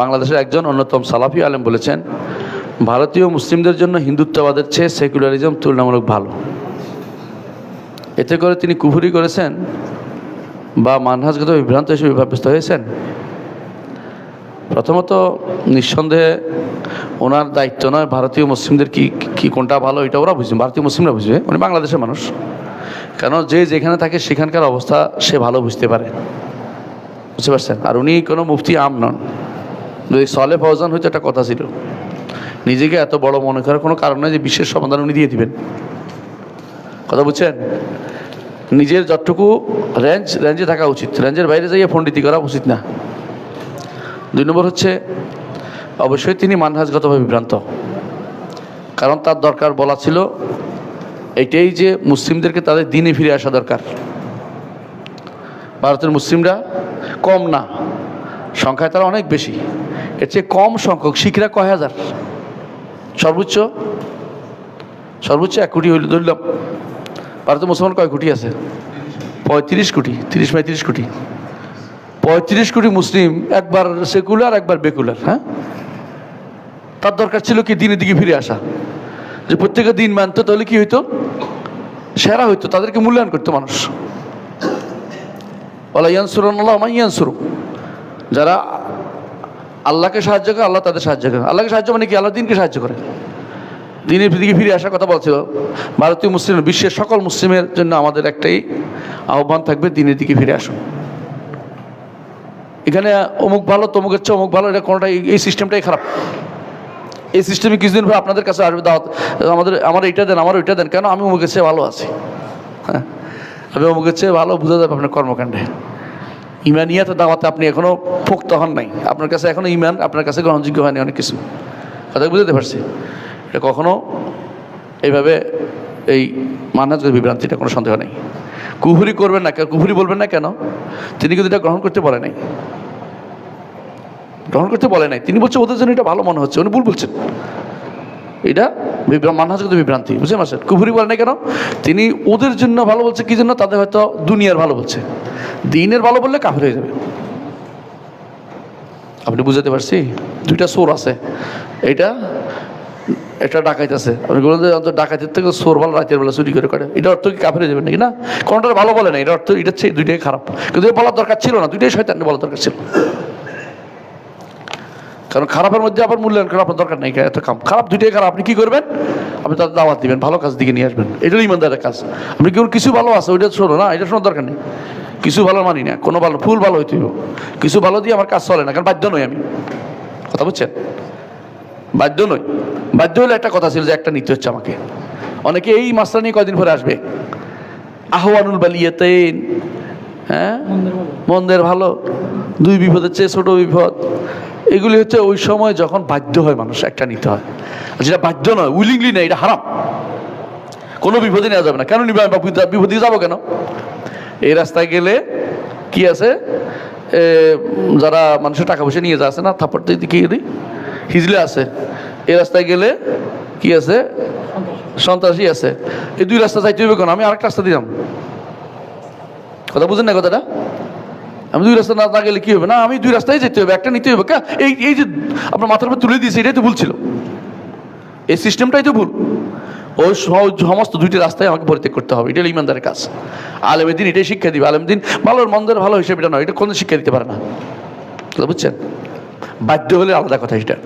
বাংলাদেশের একজন অন্যতম সালাফি আলেম বলেছেন, ভারতীয় মুসলিমদের জন্য হিন্দুত্ববাদের চেয়ে সেকুলারিজম তুলনামূলক ভালো। এতে করে তিনি কুফুরি করেছেন বা মানহাজগত বিভ্রান্ত হিসেবে বিভাব্যস্ত হয়েছেন। প্রথমত, নিঃসন্দেহে ওনার দায়িত্ব নয় ভারতীয় মুসলিমদের কি কি কোনটা ভালো, এটা ওরা বুঝবে ভারতীয় মুসলিমরা বুঝবে, উনি বাংলাদেশের মানুষ। কেন যে যেখানে থাকে সেখানকার অবস্থা সে ভালো বুঝতে পারে, বুঝতে পারছেন? আর উনি কোনো মুফতি আম নন। যদি সলে ফৌজান হয়তো একটা কথা ছিল। নিজেকে এত বড় মনে করার কোনো কারণ নয় যে বিশ্বের সমাধান উনি দিয়ে দিবেন। কথা বুঝছেন? নিজের যতটুকু রেঞ্জ রেঞ্জে থাকা উচিত। রেঞ্জের বাইরে যাইয়ে পণ্ডিতি করা উচিত না। দুই নম্বর হচ্ছে, অবশ্যই তিনি মানহাজগতভাবে বিভ্রান্ত। কারণ তার দরকার বলা ছিল, এটাই যে মুসলিমদেরকে তাদের দিনে ফিরে আসা দরকার। ভারতের মুসলিমরা কম না। সংখ্যায় তারা অনেক বেশি। এর চেয়ে কম সংখ্যক, শিখরা কয় হাজার? সর্বোচ্চ? সর্বোচ্চ এক কোটি হইল, ধরলাম। ভারতের মুসলমান কয় কোটি আছে? পঁয়ত্রিশ কোটি, তিরিশ পঁয়ত্রিশ কোটি। পঁয়ত্রিশ কোটি মুসলিম, একবার সেকুলার, একবার বেকুলার হ্যাঁ? তার দরকার ছিল কি দিনের দিকে ফিরে আসা? যে প্রত্যেকে দিন মানতো, তাহলে কি হইতো? সেরা হইতো, তাদেরকে মূল্যায়ন করতো মানুষ। বলা ওলা ইয়ানসুরান্লাহ মা ইয়ানসুরু। যারা আল্লাহকে সাহায্য করে, আল্লাহ তাদের সাহায্য করে। আল্লাহকে সাহায্য মানে কি? আল্লাহ দিনকে সাহায্য করে। দিনের দিকে ফিরে আসার কথা বলছিল। ভারতীয় মুসলিম, বিশ্বের সকল মুসলিমের জন্য আমাদের একটাই আহ্বান থাকবে, দিনের দিকে ফিরে আসুন। এখানে অমুক ভালো তমুকের চেয়ে অমুক ভালো, এটা কোনোটাই, এই সিস্টেমটাই খারাপ। এই সিস্টেমে কিছুদিন পর আপনাদের কাছে আসবে, দাওয়াত, আমাদের, আমার এইটা দেন, আমার ওইটা দেন, কেন আমি অমুকের চেয়ে ভালো আছি? হ্যাঁ? আমি অমুকের চেয়ে ভালো, বোঝা যাবে আপনার কর্মকাণ্ডে। ইমানিয়াত দাওয়াতে আপনি এখনও পোক্ত হন নাই। আপনার কাছে এখনও ইমান আপনার কাছে গ্রহণযোগ্য হয়নি অনেক কিছু। কথা বুঝতে পারছি? এটা কখনো এইভাবে এই মানহাজের বিভ্রান্তিটা কোনো সন্দেহ নেই। কুহুরি করবেন না কেন? কুহুরি বলবেন না কেন? তিনি কিন্তু এটা গ্রহণ করতে বলে নাই। গ্রহণ করতে বলে নাই। তিনি বলছেন ওদের জন্য এটা ভালো মনে হচ্ছে। উনি ভুল বলছেন। এটা মানহাজগত বিভ্রান্তি, বুঝতে পারছেন? কুহুরি বলে না কেন? তিনি ওদের জন্য ভালো বলছে, কি জন্য? তাদের হয়তো দুনিয়ার ভালো বলছে। দিনের ভালো বললে কাফের হয়ে যাবে। আপনি বুঝাতে পারছি? দুইটা সোর আছে। এইটা এটা ডাকাইত আছে। আপনি বলেন যে অন্তত ডাকাইতের থেকে সোর ভালো রাতের বেলা চুরি করে করে। এটা অর্থ কি কাফের হয়ে যাবে নাকি? না কোনটা ভালো বলে না এটা অর্থ এটা হচ্ছে দুইটাই খারাপ। কিন্তু বলার দরকার ছিল না, দুইটাই শয়তান বলার দরকার ছিল। কারণ খারাপের মধ্যে আবার মূল্যায়ন করার আপনার দরকার নেই এত কাম। খারাপ দুইটাই খারাপ, আপনি কি করবেন? আপনি তাদের দাওয়াত দিবেন, ভালো কাজ দিকে নিয়ে আসবেন। এটাই ইমানদারের কাজ। আপনি কেউ কিছু ভালো আছে? ওইটা শোনো, না, এটা শোনার দরকার নেই। কিছু ভালো মানি না, কোনো ভালো, ফুল ভালো হইতে কিছু ভালো দিয়ে আমার কাজ চলে না, কারণ বাধ্য নই আমি। কথা বুঝছেন? বাধ্য নই। বাধ্য হলে একটা কথা ছিল যে একটা নিতে হচ্ছে আমাকে। অনেকে এই মাস্টার নিয়ে কয়দিন পরে আসবে? আহ্বানুল বালিয়াতেন হ্যাঁ? মন্দের ভালো। দুই বিপদের চেয়ে ছোট বিপদ। এগুলি হচ্ছে ওই সময় যখন বাধ্য হয় মানুষ একটা নিতে হয়। যেটা বাধ্য নয় উইলিংলি নেই এটা হারাম। কোনো বিপদে নেওয়া যাবে না। কেন নিবে? বিপদে যাব কেন? এই রাস্তায় গেলে কি আছে? যারা মানুষের টাকা পয়সা নিয়ে যাচ্ছে না, থাপ্পড় দিতে কি দিই। হিজলে আছে। এই রাস্তায় গেলে কি আছে? সন্ত্রাসী আছে। এই দুই রাস্তা যাইতে হবে কেন? আমি আরেকটা রাস্তা দিলাম কথা বুঝেন না কথাটা? আমি দুই রাস্তা না গেলে কি হবে? না, আমি দুই রাস্তায় যেতে হবে, একটা নিতে হবে। এই এই যে আপনার মাথার উপর তুলে দিয়েছে, এটাই তো ভুল ছিল। এই সিস্টেমটাই তো ভুল। সহ- সমস্ত দুইটি রাস্তায় আমাকে পরিত্যাগ করতে হবে। এটাই ইমানদারের কাজ। আলেমদিন দিন, এটাই শিক্ষা দিবে। আলেম দিন ভালোর মন্দের ভালো হিসেবে এটা নয়, এটা কোনো শিক্ষা দিতে পারে না। বুঝছেন? বাধ্য হলে আলাদা কথা এটা।